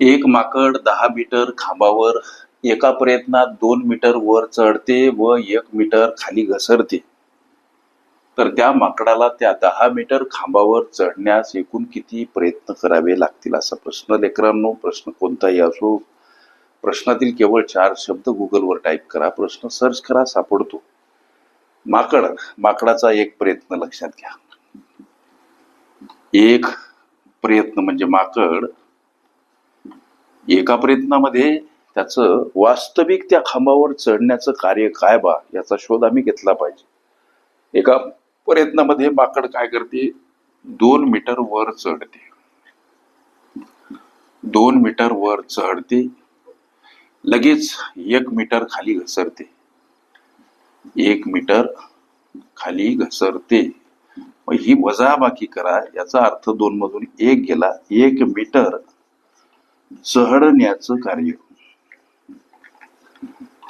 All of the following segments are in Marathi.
एक माकड दहा मीटर खांबावर एका प्रयत्नात दोन मीटर वर चढते व एक मीटर खाली घसरते. तर त्या माकडाला त्या दहा मीटर खांबावर चढण्यास एकूण किती प्रयत्न करावे लागतील? असा प्रश्न लेकरांनो प्रश्न कोणताही असो प्रश्नातील केवळ चार शब्द गुगलवर टाईप करा प्रश्न सर्च करा सापडतो. माकड माकडाचा एक प्रयत्न लक्षात घ्या. एक प्रयत्न म्हणजे माकड एका प्रयत्नामध्ये त्याचं वास्तविक त्या खांबावर चढण्याचं कार्य काय बा याचा शोध आम्ही घेतला पाहिजे. एका प्रयत्नामध्ये माकड काय करते? दोन मीटर वर चढते. दोन मीटर वर चढते. लगेच एक मीटर खाली घसरते. एक मीटर खाली घसरते. मग ही वजाबाकी करा याचा अर्थ दोन मधून एक गेला एक मीटर चढण्याचं कार्य.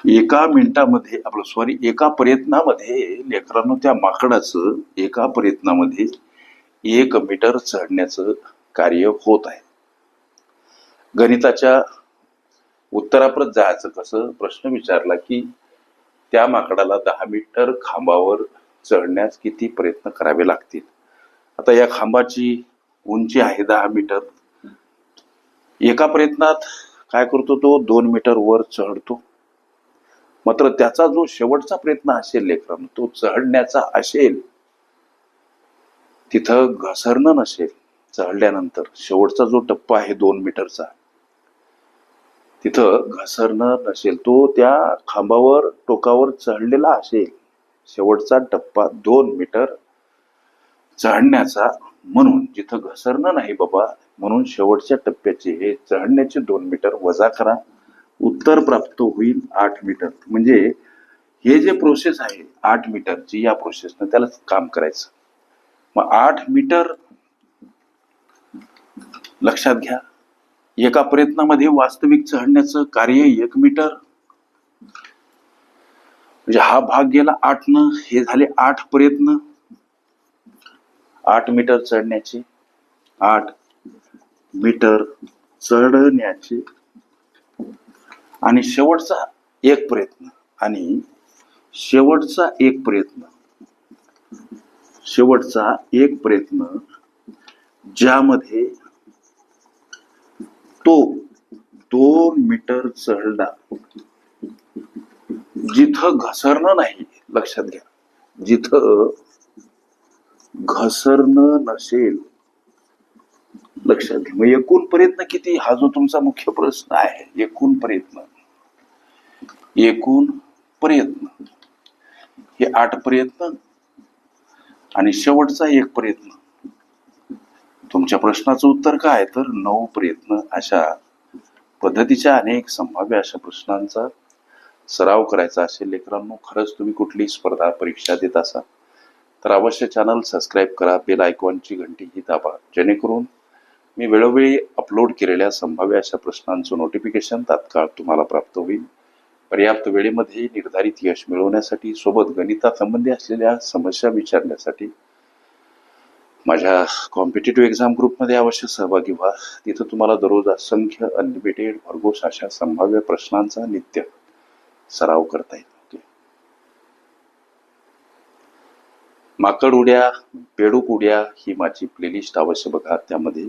एका मिनिटामध्ये आपलं सॉरी एका प्रयत्नामध्ये लेकरांनो त्या माकडाचं एका प्रयत्नामध्ये एक मीटर चढण्याचं कार्य होत आहे. गणिताच्या उत्तराप्रत जायचं कसं? प्रश्न विचारला की त्या माकडाला दहा मीटर खांबावर चढण्यास किती प्रयत्न करावे लागतील? आता या खांबाची उंची आहे दहा मीटर. एका प्रयत्नात काय करतो तो? दोन मीटर वर चढतो. मात्र त्याचा जो शेवटचा प्रयत्न असेल लेकरांनो तो चढण्याचा असेल तिथं घसरणं नसेल चढल्यानंतर. शेवटचा जो टप्पा आहे दोन मीटरचा तिथं घसरणं नसेल. तो त्या खांबावर टोकावर चढलेला असेल. शेवटचा टप्पा दोन मीटर चढण्याचा. म्हणून जिथं घसरणं नाही बाबा म्हणून शेवटच्या टप्प्याचे हे चढण्याचे दोन मीटर वजा करा. उत्तर प्राप्त होईल आठ मीटर. म्हणजे हे जे प्रोसेस आहे आठ मीटरची या प्रोसेसनं त्याला काम करायचं. मग आठ मीटर लक्षात घ्या. एका प्रयत्नामध्ये वास्तविक चढण्याचं कार्य एक मीटर. म्हणजे हा भाग गेला आठ न हे झाले आठ प्रयत्न. आठ मीटर चढण्याचे. आठ मीटर चढण्याचे. आणि शेवटचा एक प्रयत्न. आणि शेवटचा एक प्रयत्न. शेवटचा एक प्रयत्न ज्यामध्ये तो दोन मीटर चढला. जिथं घसरणं नाही लक्षात घ्या. जिथं घसरणं नसेल लक्षात घ्या. मग एकूण प्रयत्न किती? हा जो तुमचा मुख्य प्रश्न आहे एकूण प्रयत्न. एकूण प्रयत्न. हे आठ प्रयत्न आणि शेवटचा एक प्रयत्न. तुमच्या प्रश्नाचं उत्तर काय? तर नऊ प्रयत्न अशा पद्धतीच्या अनेक संभाव्य अशा प्रश्नांचा सराव करायचा असेल. लेकरांनो खरंच तुम्ही कुठली स्पर्धा परीक्षा देत असाल तर अवश्य चॅनल सबस्क्राईब करा बेल आयकॉनची घंटी ही दाबा. जेणेकरून मी वेळोवेळी अपलोड केलेल्या संभाव्य अशा प्रश्नांचं नोटिफिकेशन तात्काळ तुम्हाला प्राप्त होईल. पर्याप्त वेळेमध्ये निर्धारित यश मिळवण्यासाठी सोबत गणितासंबंधी असलेल्या समस्या विचारण्यासाठी माझ्या कॉम्पिटेटिव्ह एक्झाम ग्रुपमध्ये अवश्य सहभागी व्हा. तिथं तुम्हाला दररोज असंख्य अनलिमिटेड भरघोस अशा संभाव्य प्रश्नांचा नित्य सराव करता येईल. माकड उड्या बेडूक उड्या ही माझी प्लेलिस्ट अवश्य बघा. त्यामध्ये